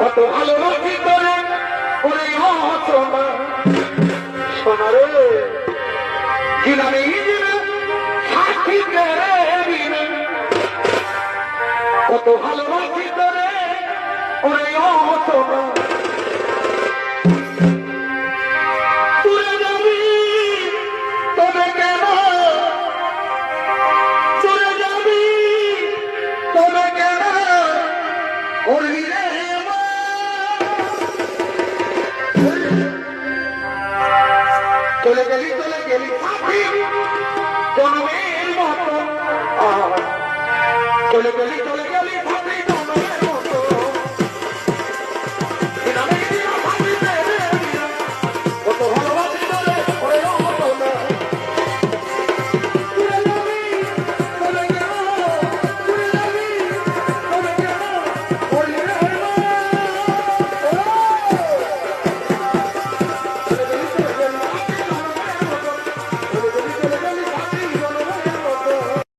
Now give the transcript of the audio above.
কত ভালোবাসি তোরে ওরে অচনা শোনা রে গ্রামে হিজিনা সাথীতে রে মিনা কত ভালোবাসি তোরে ওরে অচনা চলে গেলি চলে গেলি জন্মের মতো চলে গেলি চলে